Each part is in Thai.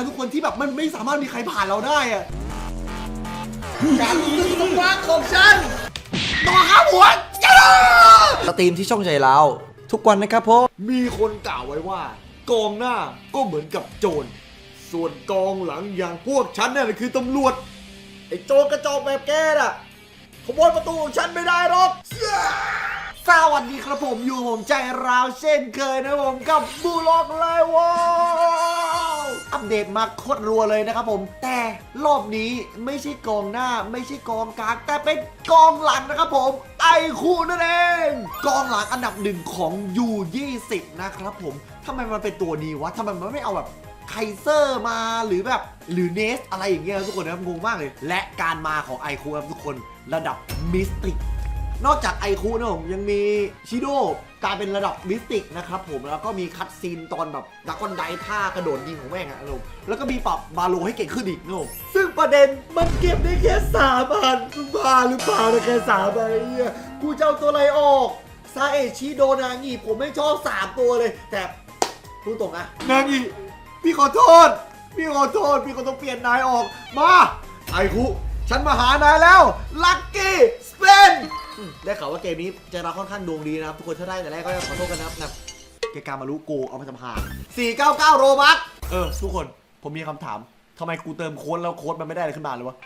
นะทุกคนที่แบบมันไม่สามารถมีใครผ่านเราได้อะการศึกสมาของฉันต่อข้าหัวจ้าสตรีมที่ช่องใจเราทุกวันนะครับผมมีคนกล่าวไว้ว่า กองหน้าก็เหมือนกับโจร ส่วนกองหลังอย่างพวกฉันนั่นคือตำรวจ ไอ้โจรกระจอกแบบแกน่ะขโมยประตูของฉันไม่ได้หรอกสวัสดีครับผมอยู่ผมใจราวเช่นเคยนะผมกับบูล็อกไลวอล อัปเดตมาโคตรรัวเลยนะครับผม แต่รอบนี้ไม่ใช่กองหน้าไม่ใช่กองกลางแต่เป็นกองหลังนะครับผมไอคูนั่นเองกองหลังอันดับหนึ่งของ U20 นะครับผมทำไมมันเป็นตัวนี้วะทำไมมันไม่เอาแบบไคเซอร์มาหรือแบบหรือเนสอะไรอย่างเงี้ยทุกคนนะครับงงมากเลย และการมาของไอคูครับทุกคนระดับมิสติก นอกจากไอคูนะผมยังมีชิโดกลายเป็นระดับมิสติกนะครับผมแล้วก็มีคัตซีนตอนแบบดักคอนไดท่ากระโดดยิงของแม่งอะนะผมแล้วก็มีปรับบาโลให้เก่งขึ้นอีกนะผมซึ่งประเด็นมันเก็บได้แค่สามอันมึงบ้าหรือเปล่านะแค่สามอันเหี้ยกูจะเอาตัวอะไรออกซาเอชิโดนางีผมไม่ชอบสามตัวเลย แต่พูดตรงอะนางีพี่ขอโทษพี่ขอโทษพี่ก็ต้องเปลี่ยนนายออกมาไอคุฉันมาหานายแล้ว ลัคกี้ สเปน ได้ข่าวว่าเกมนี้จะราค่อนข้างดวงดีนะครับ ทุกคนถ้าได้แต่แรกก็ขอโทษกันนะครับนะเกกามารุโกเอามาทำหา499 โรบัสเออ ทุกคนผมมีคำถามทำไมกูเติมโค้ดแล้วโค้ดมันไม่ได้อะไรขึ้นมาเลยวะ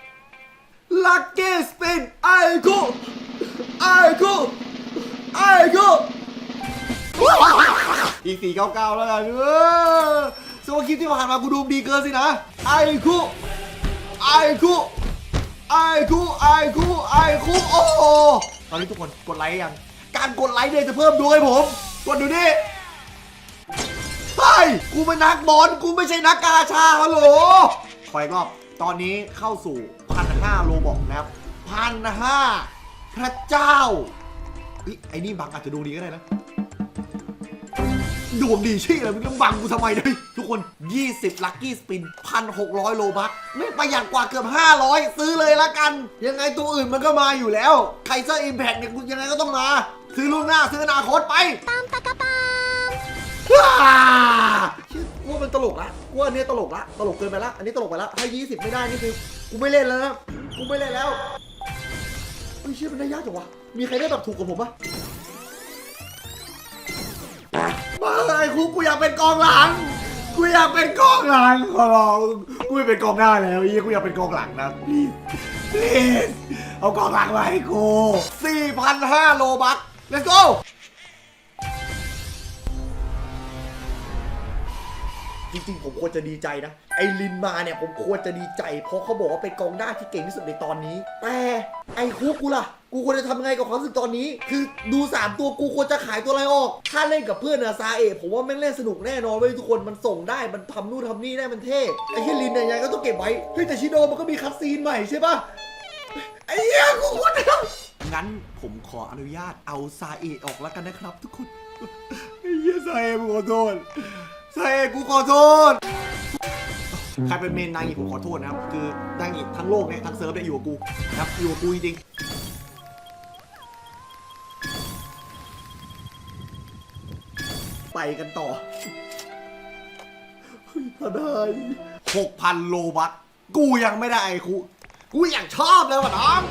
ลัคกี้สเปนไอคุไอคุไอ้คุอีก 499 แล้วกันเออสวาคลิปที่ผ่านมากูดูดีเกินสินะ ไอคุไอคุไอคุไอคุไอคุโอ้ อนนี้ทุกคนกดไลค์ยัง การกดไลค์เนี่ยจะเพิ่มดวงให้ผม กดดูนี่เฮ้ยกูเป็นนักบอลกูไม่ใช่นักกาชาฮัลโหลขออีกรอบตอนนี้เข้าสู่พันห้าโลบอกนะครับพันห้าพระเจ้าเฮ้ยไอ้นี่บังอาจจะดูดีก็ได้นะ ดวงดีชี่เลยมึงต้องบังกูทำไมเนี่ยทุกคน 20ลัคกี้สปิน1,600 โลบัคไม่ประหยัดกว่าเกือบ 500 ซื้อเลยละกัน ยังไงตัวอื่นมันก็มาอยู่แล้วไคเซอร์อิมแพกเนี่ยกูยังไงก็ต้องมา ซื้อล่วงหน้าซื้ออนาคตไปปามปากปามชื่อกูว่ามันตลกละกูว่าอันเนี้ยตลกละ ตลกเกินไปละ อันนี้ตลกไปละ ถ้า 20 ไม่ได้ นี่คือ กูไม่เล่นแล้วนะ กูไม่เล่นแล้วเฮ้เชื่อมันได้ยากจังวะ มีใครได้แบบถูกกว่าผมปะ มาเลยครูกูอยากเป็นกองหลัง กูอยากเป็นกองหลังขอร้องกูไม่เป็นกองหน้าแล้วไอ้เหี้ยกูอยากเป็นกองหลังนะพี่พีเอากองหลังมาให้กู4,500โลบัค let's go จริงๆ ผมควรจะดีใจนะ ไอลินมาเนี่ยผมควรจะดีใจ เพราะเขาบอกว่าเป็นกองหน้าที่เก่งที่สุดในตอนนี้ แต่ไอคุกกูล่ะ กูควรจะทำไงกับความรู้สึกตอนนี้ คือดู 3 ตัวกูควรจะขายตัวอะไรออก ถ้าเล่นกับเพื่อนอะซาเอะผมว่าแม่งเล่นสนุกแน่นอนเว้ยทุกคนมันส่งได้มันทำนู่นทำนี่ได้มันเท่ไอ้ที่ลินเนี่ยยังไงก็ต้องเก็บไว้เฮ้ยแต่ชิโดมันก็มีคัตซีนใหม่ใช่ปะไอ้เหี้ยกูควรจะงั้นผมขออนุญาตเอาซาเอะออกแล้วกันนะครับ ทุกคนไอ้เหี้ยซาเอะกูขอโทษซาเซ่กูขอโทษใครเป็นเมนนางอีผมขอโทษนะครับ คือนางอีทั้งโลกเนี่ยทั้งเซิร์ฟเนี่ยอยู่กับกูนะครับอยู่กับกูจริงๆ กันต่อเฮ้ยพนายหกพันโลบัตกูยังไม่ได้ไอ้คุ กูอยากชอบเลยวะน้อง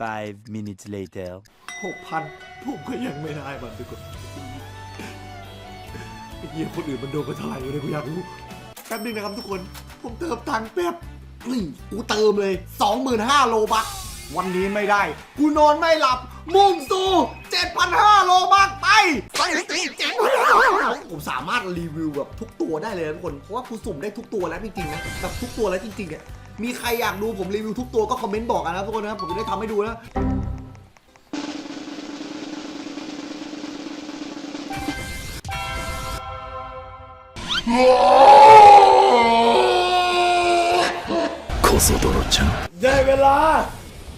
Five minutes later. หกพันผมก็ยังไม่ได้มันทุกคนไอ้เหี้ยคนอื่นมันโดนกันเท่าไหร่เลยกูอยากรู้แป๊บนึงนะครับทุกคน ผมเติมตังค์แป๊บนี่กูเติมเลย 25,000โลบัควันนี้ไม่ได้ กูนอนไม่หลับ มุ่งสู่7,500โลบัคไปไปตีเจ็ดผมสามารถรีวิวแบบทุกตัวได้เลยนะทุกคน เพราะว่ากูสุ่มได้ทุกตัวแล้วจริงๆนะแบบทุกตัวแล้วจริงๆเนี่ย มีใครอยากดูผมรีวิวทุกตัวก็คอมเมนต์บอกกันนะทุกคนนะครับผมจะได้ทำให้ดูนะได้เวลา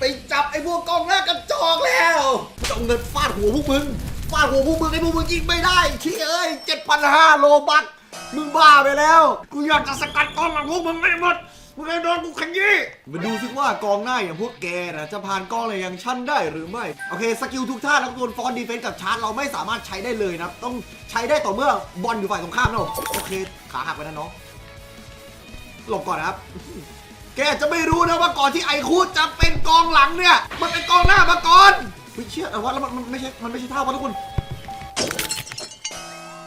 ไปจับไอ้พวกกองหน้ากระจอกแล้วจะเอาเงินฟาดหัวพวกมึง ฟาดหัวพวกมึงไอ้พวกมึงยิงไม่ได้เชี่ยเอ้ยเจ็ดพันห้าโลบักมึงบ้าไปแล้ว กูอยากจะสกัดกองหลังพวกมึงไม่หมด มึงไอ้โดนกูขยี้มาดูซิว่ากองหน้าอย่างพวกแกนะจะผ่านกองอะไรอย่างฉันได้หรือไม่ โอเคสกิลทุกท่าแล้วก็ตัวฟอนดีเฟนส์กับชาร์จเราไม่สามารถใช้ได้เลยนะต้องใช้ได้ต่อเมื่อบอลอยู่ฝ่ายตรงข้ามนะโอเคขาหักไปนะน้องหลบก่อนนะครับ แกจะไม่รู้นะว่าก่อนที่ไอคูจะเป็นกองหลังเนี่ย มันเป็นกองหน้ามาก่อนเฮ้ยเชี่ยอะไรวะแล้วมันมันไม่ใช่ มันไม่ใช่ท่าวะทุกคน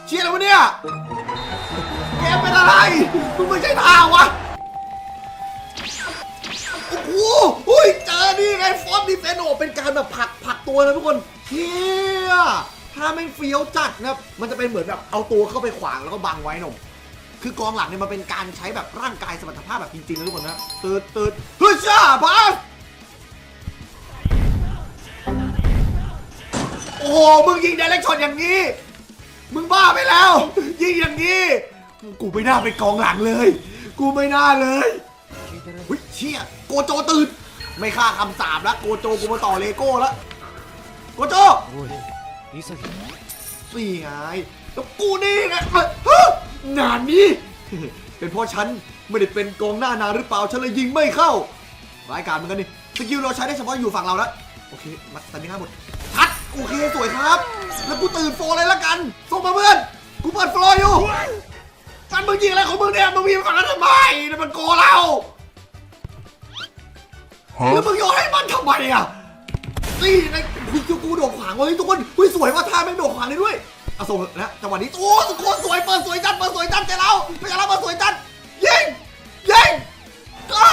เชี่ยอะไรวะเนี่ย แกเป็นอะไรมึงไม่ใช่ท่าวะ โอ้โหอุ้ยเจอนี่ไงฟอนดีเฟนโอเป็นการแบบผักผักตัวนะทุกคนเฮียถ้าแม่เฟี้ยวจัดนะมันจะเป็นเหมือนแบบเอาตัวเข้าไปขวางแล้วก็บังไว้หนุ่ม คือกองหลังเนี่ยมันเป็นการใช้แบบร่างกายสมรรถภาพแบบจริงๆนะทุกคนนะตืดตืดเฮ้ยช่าบาสโอ้โหมึงยิงเดเรกช็อตอย่างนี้ มึงบ้าไปแล้ว ยิงอย่างนี้ กูไม่น่าเป็นกองหลังเลย กูไม่น่าเลยเฮ้ยเชี่ยโกโจตื่นไม่ฆ่าคำสาปแล้วโกโจกูมาต่อเลโก้แล้วโกโจสี่ไงแล้วกูนี่ไงเอ้ย ฮะงานนี้ เป็นเพราะฉันไม่ได้เป็นกองหน้านานหรือเปล่าฉันเลยยิงไม่เข้ารายการเหมือนกันนี่สกิลเราใช้ได้เฉพาะอยู่ฝั่งเราแล้วโอเคมาสตามิน่าหมดทัดโอเคสวยครับ แล้วกูตื่นโฟร์เลยละกันส่งมาเพื่อนกูเปิดโฟร์อยู่กันมึงยิงอะไรของมึงเนี่ยมึงมีฝั่งนั้นทำไมนี่มันโกเราแล้วมึงโยนให้มันทำไมอะนี่ไงคุณคือกูโดดขวางเว้ยทุกคนเฮ้ยสวยว่าท่าแม่งโดดขวางได้ด้วย เอาส่งนะจังหวะนี้โอ้สุโคตรสวยเปิดสวยจัดเปิดสวยจัดเจ้าเราไม่ใช่เราเปิดสวยจัดยิงยิงอ้า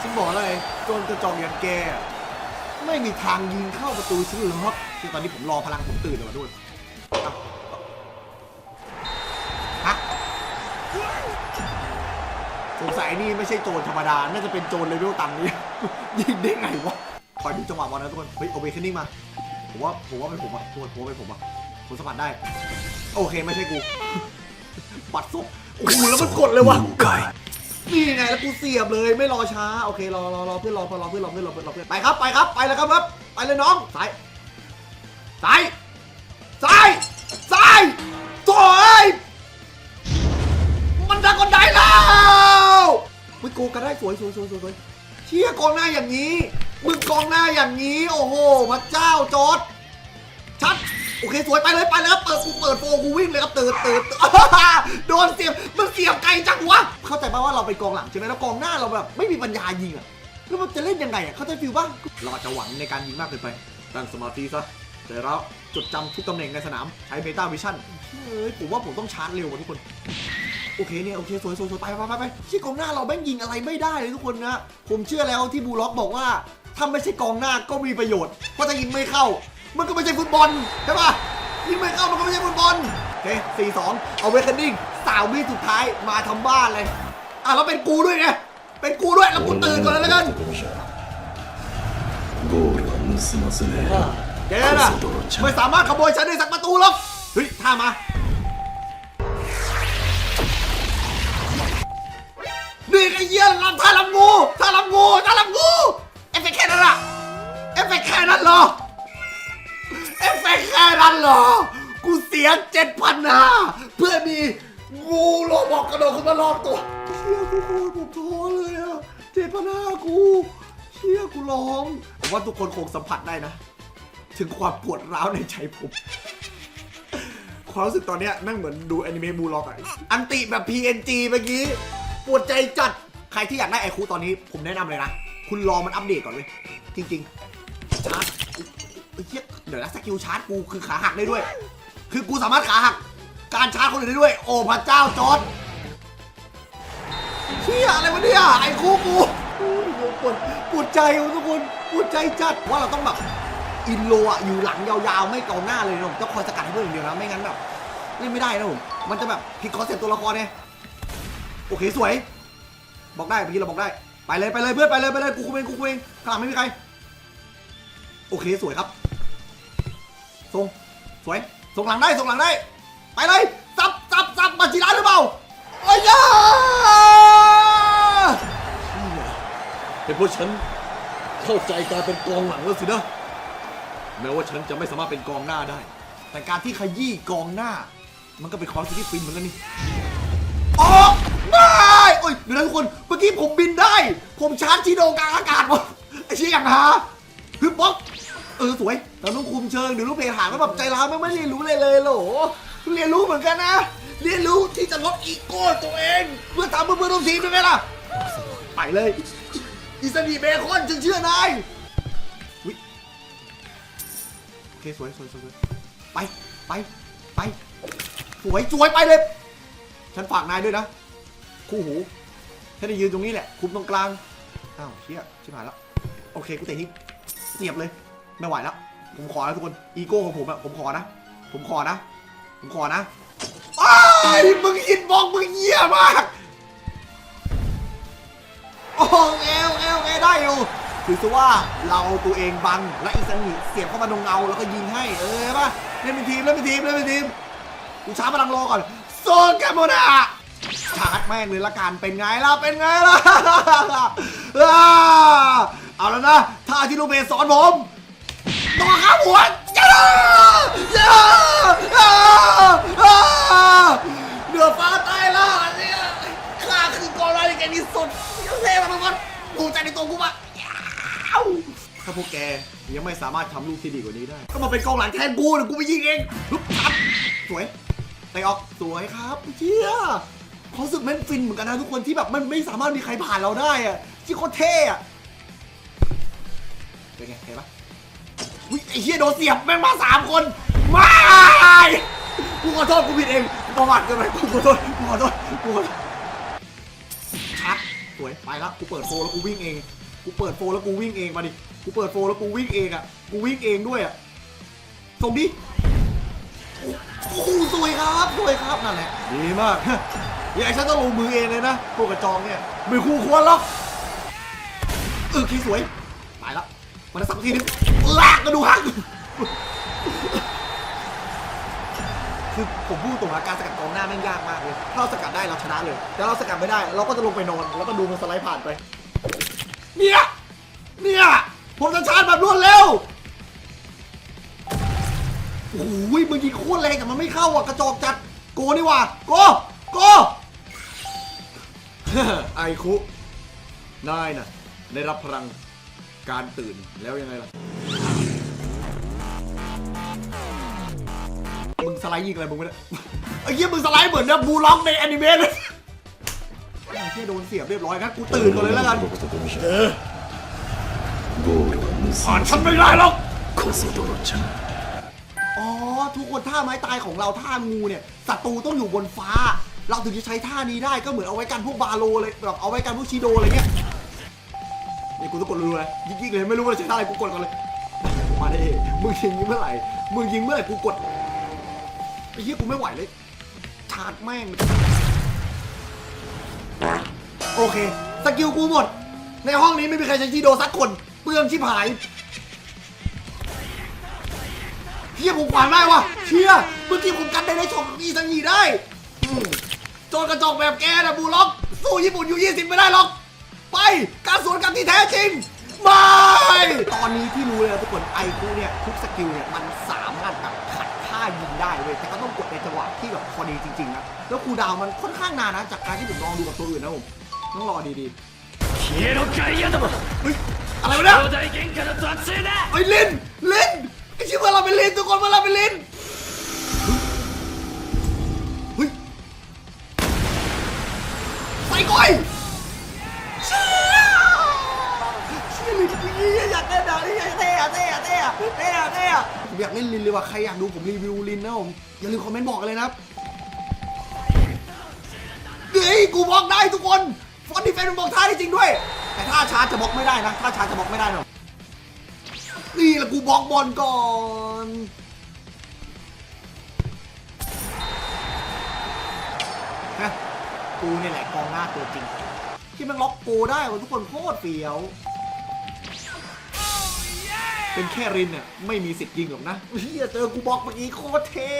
ฉันบอกเลยโจนกระจอกอย่างแก ไม่มีทางยิงเข้าประตูฉันหรอกคือตอนนี้ผมรอพลังผมตื่นเลยว่ะทุกคนเอ้าฮะสงสัยนี่ไม่ใช่โจรธรรมดา น่าจะเป็นโจรเลเวลตันนี่ยิงได้ไงวะ คอยดูจังหวะบอลนะทุกคน เฮ้ยโอเวคนิ่งมา ผมว่าผมว่าเป็นผมอะทุกคนผมว่าเป็นผมอะผมสัมผัสได้ โอเคไม่ใช่กู ปัดซุกโอ้โหแล้วมันกดเลยวะนี่ไงแล้วกูเสียบเลยไม่รอช้าโอเครอรอรอเพื่อนรอเพื่อนรอเพื่อนรอเพื่อนรอเพื่อนรอเพื่อนไปครับไปครับไปเลยครับครับไปเลยน้องซ้ายซ้ายซ้ายซ้ายตัวเอ้ยมันดังก็ได้แล้วมึงโกงกันได้สวยสวยสวยสวยสวยเชี่ยกองหน้าอย่างนี้ มึงกองหน้าอย่างนี้ โอ้โหพระเจ้าจอร์ดชัด โอเค สวยไปเลยไปเลยครับ เปิดกูเปิดโฟกูวิ่งเลยครับเติร์ดเติร์ดโดนเสียบ มันเสียบไกลจังวะ เข้าใจป่ะว่าเราเป็นกองหลังใช่ไหมแล้วกองหน้าเราแบบไม่มีปัญญายิงอะแล้วมันจะเล่นยังไงอะเข้าใจฟิลป่ะเราอาจจะหวังในการยิงมากเกินไป ตั้งสมาธิซะแต่เราจดจำทุกตำแหน่งในสนาม ใช้เบต้าวิชั่นเฮ้ยผมว่าผมต้องชาร์จเร็วกว่าทุกคนโอเคเนี่ยโอเคสวยสวยสวยไปไปไปไปที่กองหน้าเราแม่งยิงอะไรไม่ได้เลยทุกคนนะผมเชื่อแล้วที่บูล็อกบอกว่า ถ้าไม่ใช่กองหน้าก็มีประโยชน์เพราะถ้ายิงไม่เข้า มันก็ไม่ใช่ฟุตบอลใช่ปะยิงไม่เข้ามันก็ไม่ใช่ฟุตบอลโอเคสี่สองเอาเวคันดิ้งสาววีสุดท้ายมาทำบ้านเลยอะแล้วเป็นกูด้วยไงเป็นกูด้วยแล้วกูตื่นก่อนแล้วกันแกน่ะไม่สามารถขบวยฉันได้สักประตูหรอกเฮ้ยท่ามานี่ไอ้เยี่ยนลำท่าลำงูท่าลำงูท่าลำงู ฟเฟกต์แค่นั้นอะเอฟเฟกต์แค่นั้นเหรอเอฟเฟกต์แค่นั้นเหรอ กูเสียเจ็ดพันหาเพื่อมีงูโลบอกกระโดดขึ้นมารอบตัวเชี่ยกูโคตรผมท้อเลยอะเจ็ดพันห้ากูเชี่ยกูร้องผมว่าทุกคนคงสัมผัสได้นะ ถึงความปวดร้าวในใจผมความรู้สึกตอนเนี้ยนั่งเหมือนดูแอนิเมะบูล็อกอะอันติแบบ PNG เมื่อกี้ ปวดใจจัด ใครที่อยากได้ไอคูตอนนี้ผมแนะนำเลยนะ คุณรอมันอัปเดตก่อนเลย จริงๆชาร์จเอ้ยเหี้ยเดี๋ยวนะสกิลชาร์จกูคือขาหักได้ด้วย คือกูสามารถขาหัก การชาร์จคนอื่นได้ด้วย โอ้พระเจ้าจอร์ดเชี่ยอะไรวะเนี่ยไอ้คู่กูปวดปวดใจทุกคนปวดใจจัดว่าเราต้องแบบอินโลอะอยู่หลังยาวๆ ไม่กองหน้าเลยนะผมต้องคอยสกัดให้เพื่อนอย่างเดียวนะไม่งั้นแบบเล่นไม่ได้นะผมมันจะแบบผิดคอนเซ็ปต์ตัวละครไงโอเคสวย บอกได้เมื่อกี้เราบอกได้ ไปเลยไปเลยเพื่อนไปเลยไปเลยกูคุมเองกูคุมเองข้างหลังไม่มีใคร โอเคสวยครับส่งสวยส่งหลังได้ส่งหลังได้ ไปเลยซับซับซับมาจีราหรือเปล่าโอ้ยเป็นพราะฉันเข้าใจการเป็นกองหลังแล้วสินะแม้ว่าฉันจะไม่สามารถเป็นกองหน้าได้ แต่การที่ขยี้กองหน้า มันก็เป็นความรู้สึกที่ฟินเหมือนกันนี่โอ้ไม่โอ้ยเดี๋ยวนะทุกคน กี้ผมบินได้ ผมชาร์จชีโดกลางอากาศวะไอ้เชี่ยอย่างหาฮึบป๊อกเออสวยแต่ต้องคุมเชิงเดี๋ยวลูกเพลหาก็แบบใจร้าวไม่ไม่เรียนรู้เลยเลยโหลเรียนรู้เหมือนกันนะ เรียนรู้ที่จะลดอีโก้ตัวเอง เพื่อทำเพื่อเพื่อนร่วมทีมได้ไหมล่ะ ไปเลย อิสนีเบคอนฉันเชื่อนายโอเคสวยสวยสวยไปไปไปสวยสวยไปเลย ฉันฝากนายด้วยนะ คู่หู ฉันจะยืนตรงนี้แหละ คุมตรงกลาง อ้าวเชี่ยชิบหายแล้ว โอเค กูเตะทิ้งเสียบเลย ไม่ไหวแล้ว ผมขอแล้วทุกคน อีโก้ของผมอะผมขอนะ ผมขอนะ ผมขอนะไอ้มึงยินบอกมึงเหี้ยมาก โอ้เอลเอลเอได้อยู่ถือซะว่าเราตัวเองบัง และอีสันนิเสียบเข้ามาตรงเงาแล้วก็ยิงให้ เออป่ะเล่นเป็นทีมเล่นเป็นทีมเล่นเป็นทีม กูช้าพลังโลก่อน โซนแกมโมนา ชาร์จแม่งเลยละกันเป็นไงล่ะเป็นไงล่ะเอาแล้วนะท่าที่ลูกเมย์สอนผมต่อข้าหัวจ้าจ้าอ่าอ่าเหนือฟ้าใต้ล่าเนี่ยข้าคือกองร้ายที่เก่งที่สุดยังเท่มากคนภูมิใจในตัวกูปะย้าวถ้าพวกแกยังไม่สามารถทำลูกที่ดีกว่านี้ได้ ก็มาเป็นกองหลังแทนกูเดี๋ยวกูไปยิงเองลุกทับสวยเตะออกสวยครับเชี่ย ความรู้สึกแม่งฟินเหมือนกันนะทุกคนที่แบบมันไม่สามารถมีใครผ่านเราได้อะที่โคตรเท่อะเป็นไงเห็นปะอุ้ยไอ้เฮียโดนเสียบแม่งมาสามคนไม่กูขอโทษกูผิดเองประมาทเกินไปกูขอโทษกูขอโทษกูขอโทษชัดสวยไปแล้วกูเปิดโฟร์แล้วกูวิ่งเองกูเปิดโฟร์แล้วกูวิ่งเองมาดิกูเปิดโฟร์แล้วกูวิ่งเองอะกูวิ่งเองด้วยอะส่งดิโอ้สวยครับสวยครับนั่นแหละดีมาก อย่าให้ฉันต้องลงมือเองเลยนะพวกกระจองเนี่ยไม่คู่ควรหรอกเออคีสวยตายแล้วมันจะสักทีนึงลากกระดูกหักคือผมพูดตรงนะการสกัดกองหน้าแม่งยากมากเลยถ้าเราสกัดได้เราชนะเลย แต่เราสกัดไม่ได้ เราก็จะลงไปนอน แล้วก็ดูมันสไลด์ผ่านไป เนี่ย เนี่ย ผมจะชาร์จแบบรวดเร็วโอ้ยมึงยิงโคตรแรงแต่มันไม่เข้าอะกระจอกจัดโกนี่ว่ะโกโก ไอคุ นายนะ่ะได้รับพลังการตื่นแล้วยังไงล่ะ มึงสไลด์ยิงอะไรมึงไม่ได้ไอ้เหี้ยมึงสไลด์เหมือนนะบูล็อกในแอนิเมะเลยไอ้เหี้ยโดนเสียบเรียบร้อยครับกูตื่นก่อนเลยแล้วกันผ่านฉันไม่ได้หรอกอ๋อทุกคนท่าไม้ตายของเราท่างูเนี่ยศัตรูต้องอยู่บนฟ้า เราถึงจะใช้ท่านี้ได้ก็เหมือนเอาไว้กันพวกบาโลเลยแบบเอาไว้กันพวกชิโดอะไรเงี้ยนี่กูต้องกดรัวๆเลยยิงๆเลยไม่รู้ว่าจะใช้ท่าอะไรกูกดก่อนเลยมาดิมึงยิงเมื่อไหร่มึงยิงเมื่อไหร่กูกดไอ้เหี้ยกูไม่ไหวเลยชาร์จแม่งโอเคสกิลกูหมด ในห้องนี้ไม่มีใครใช้ชิโดสักคนเปลืองชิบหายเฮียผมขวางได้วะเชี่ยเมื่อกี้ผมกันได้ในช็อตอีสังหีได้อื จนกระจกแบบแกนะบูล็อก สู้ญี่ปุ่นอยู่ 20 ไม่ได้หรอก ไปการสวนกับที่แท้จริงไม่ตอนนี้ที่รู้เลยทุกคนไอคูเนี่ยทุกสกิลเนี่ยมันสามารถแบบขัดท่ายิงได้เว้ยแต่ก็ต้องกดในจังหวะที่แบบพอดีจริงๆนะแล้วครูดาวมันค่อนข้างนานนะจากการที่ผมลองดูกับตัวอื่นนะผมต้องรอดีๆเฮียโรกายะดะเฮ้ยอะไรวะเนี่ยเฮ้ยลินลินไอชิบะเราเป็นลินทุกคนมาเราเป็นลิน ไปก่อยเชี่ยเชี่ยลิลี่อยากเล่นดาวนี่อยากเท่อะเท่อะเท่อะเท่อะเท่อะผมอยากเล่นลินเลยว่ะใครอยากดูผมรีวิวลินนะผมอย่าลืมคอมเมนต์บอกกันเลยนะครับเฮ้ยกูบอกได้ทุกคนฟอนดีเฟนมันบอกท่าได้จริงด้วย แต่ถ้าชาร์จจะบอกไม่ได้นะถ้าชาร์จจะบอกไม่ได้หรอกนี่แหละกูบอกบอลก่อน กูนี่แหละกองหน้าตัวจริง ที่มันล็อกโกได้ทุกคนโคตรเฟี้ยว เป็นแค่รินเนี่ยไม่มีสิทธิ์ยิงหรอกนะเฮียเจอกูบล็อกเมื่อกี้โคตรเท่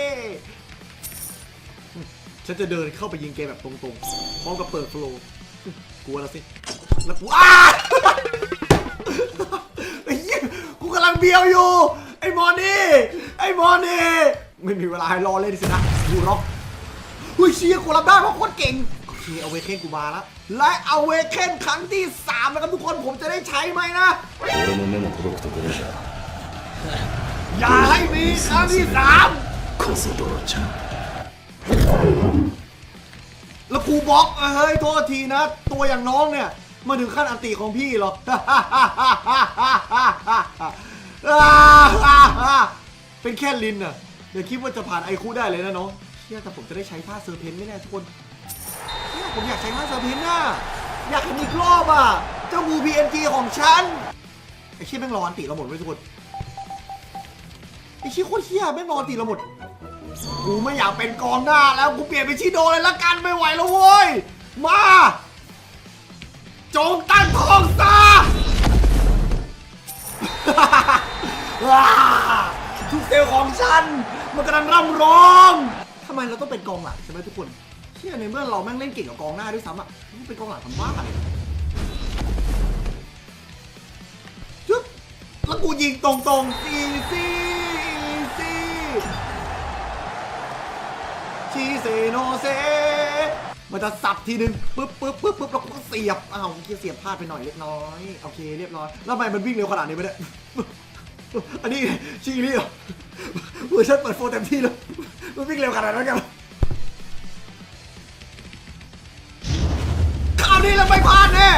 ฉันจะเดินเข้าไปยิงเกมแบบตรงๆ พร้อมกับเปิดโฟล์กลัวแล้วสิ แล้วกูอ้าไอ้เหี้ยกูกำลังเบียวอยู่ ไอ้มอนี่ ไอ้มอนี่ ไม่มีเวลาให้รอเล่นสินะกูร็อกหุ้ยเชียกูรับได้เพราะโคตรเก่ง มีเอาเวเคนกูมาแล้ว และเอาเวเคนครั้งที่ 3 นะครับทุกคนผมจะได้ใช้ไหมนะอย่าให้มีครั้งที่สามแล้วกูบล็อกเฮ้ยโทษทีนะ ตัวอย่างน้องเนี่ยมาถึงขั้นอันตีของพี่หรอกเป็นแค่ลินอะเดี๋ยวคิดว่าจะผ่านไอคูได้เลยนะน้องเชื่อแต่ผมจะได้ใช้ท่าเซอร์เพนไม่แน่ทุกคน ผมอยากใช้ผ้าเซอร์พนน่ะอยากเห็นอีกรอบอะ เจ้างู PNG ของฉัน ไอชี่ยแม่งรออันติเราหมดไว้ทุกคน ไอชี่ยโคตรเชี่ยแม่งรออันติเราหมด กูไม่อยากเป็นกองหน้าแล้ว กูเปลี่ยนเป็นชิโดเลยละกันไม่ไหวแล้วเว้ย มา จงตั้งทองซะว้าทุกเซลล์ของฉัน มันกำลังร่ำร้องทำไมเราต้องเป็นกองหลังใช่ไหมทุกคน เชื่อในเมื่อเราแม่งเล่นเก่งกับกองหน้าด้วยซ้ำอะต้องเป็นกองหลังทำบ้าอะไรจึ๊บแล้วกูยิงตรงๆอีซี่อีซี่ชีเซโนเซมันจะสับทีนึงปึ๊บปึ๊บปึ๊บปึ๊บแล้วก็เสียบอ้าวเมื่อกี้เสียบพลาดไปหน่อยเล็กน้อยโอเคเรียบร้อยแล้วทำไมมันวิ่งเร็วขนาดนี้ไปเนี่ยอันนี้ชีนี่เหรอเวอร์ชันเปิดโฟร์เต็มที่แล้วมันวิ่งเร็วขนาดนั้นกัน คราวนี้เราไม่พลาดแน่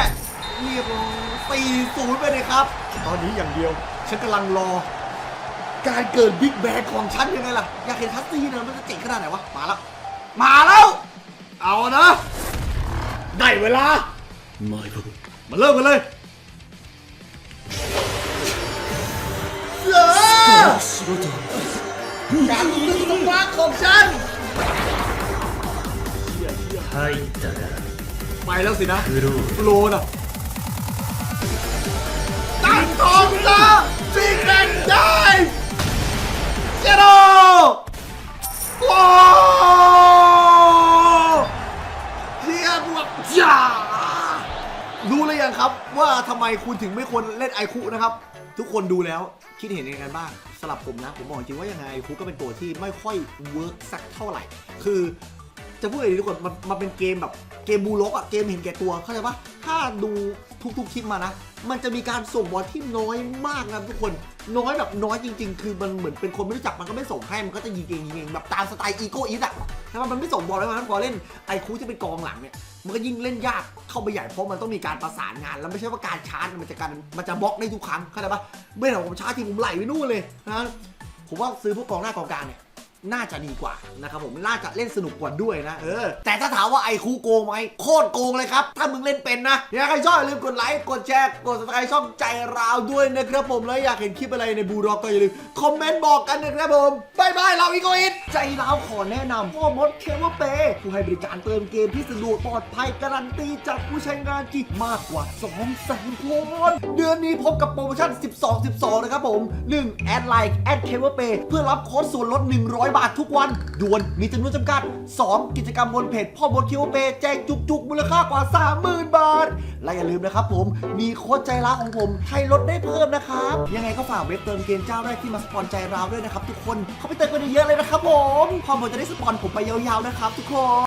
เรียบร้อยสี่ศูนย์ไปเลยครับ ตอนนี้อย่างเดียว ฉันกำลังรอ การเกิดบิ๊กแบงของฉันยังไงล่ะ อยากเห็นทัสซี่นะมันจะเจ๋งขนาดไหนวะ มาแล้ว มาแล้ว เอานะ ได้เวลา マイブ มาเริ่มกันเลยเสือการลึกสมรักของฉัน 入ったか ไปแล้วสินะグローโลน่ะตั้งทองซะซีเกนได้เจโรว้าวเฮียบวกจ้ารู้เลยยังครับว่าทำไมคุณถึงไม่ควรเล่นไอคุนะครับ ทุกคนดูแล้วคิดเห็นยังไงกันบ้างสำหรับผมนะ ผมบอกจริงว่ายังไงไอคุก็เป็นตัวที่ไม่ค่อยเวิร์กสักเท่าไหร่ คือ จะพูดอะไรดีทุกคนมันมันเป็นเกมแบบเกมบูล็อกอะเกมเห็นแก่ตัวเข้าใจปะถ้าดูทุกๆคลิปมานะ มันจะมีการส่งบอลที่น้อยมากนะทุกคน น้อยแบบน้อยจริง ๆ คือมันเหมือนเป็นคนไม่รู้จักมันก็ไม่ส่งให้มันก็จะยิงเองยิงเองแบบตามสไตล์อีโก้อีทอะแต่ว่ามันไม่ส่งบอลแล้วมันพอเล่นไอคูจะเป็นกองหลังเนี่ยมันก็ยิ่งเล่นยากเข้าไปใหญ่เพราะมันต้องมีการประสานงาน แล้วไม่ใช่ว่าการชาร์จมันจะการมันจะบล็อกได้ทุกครั้งเข้าใจปะไม่เหรอกผมชาร์จทีผมไหลไปนู่นเลยนะผมว่าซื้อพวกกองหน้ากองกลางเนี่ย น่าจะดีกว่านะครับผมน่าจะเล่นสนุกกว่าด้วยนะเออแต่ถ้าถามว่าไอคูโกงไหมโคตรโกงเลยครับ ถ้ามึงเล่นเป็นนะอยากใครชอบอย่าลืมกดไลค์กดแชร์กด subscribe ช่องใจราวด้วยนะครับผมแล้วอยากเห็นคลิปอะไรในบูร็อกก็อย่าลืมคอมเมนต์บอกกันนะครับผมบายบายเราอีโกอินใจราวขอแนะนำพ่อมดเคเวเปผู้ให้บริการเติมเกมที่สะดวกปลอดภัยการันตีจากผู้ใช้งานที่มากกว่า2แสนคนเดือนนี้พบกับโปรโมชั่น 12 12 นะครับผม 1. แอดไลน์แอดเคเวเปเพื่อรับโค้ดส่วนลด 100บาททุกวันด่วนมีจำนวนจำกัด 2. กิจกรรมบนเพจพ่อบดเคเวเปแจกจุกๆ มูลค่ากว่า 30,000 บาท และอย่าลืมนะครับผมมีโค้ดใจร้าของผมให้ลดได้เพิ่มนะครับ ยังไงก็ฝากเว็บเติมเกมเจ้าแรกที่มาสปอนใจเราด้วยนะครับทุกคนเข้าไปเติมกันเยอะๆเลยนะครับผมพ่อบดจะได้สปอนผมไปยาวๆนะครับทุกคน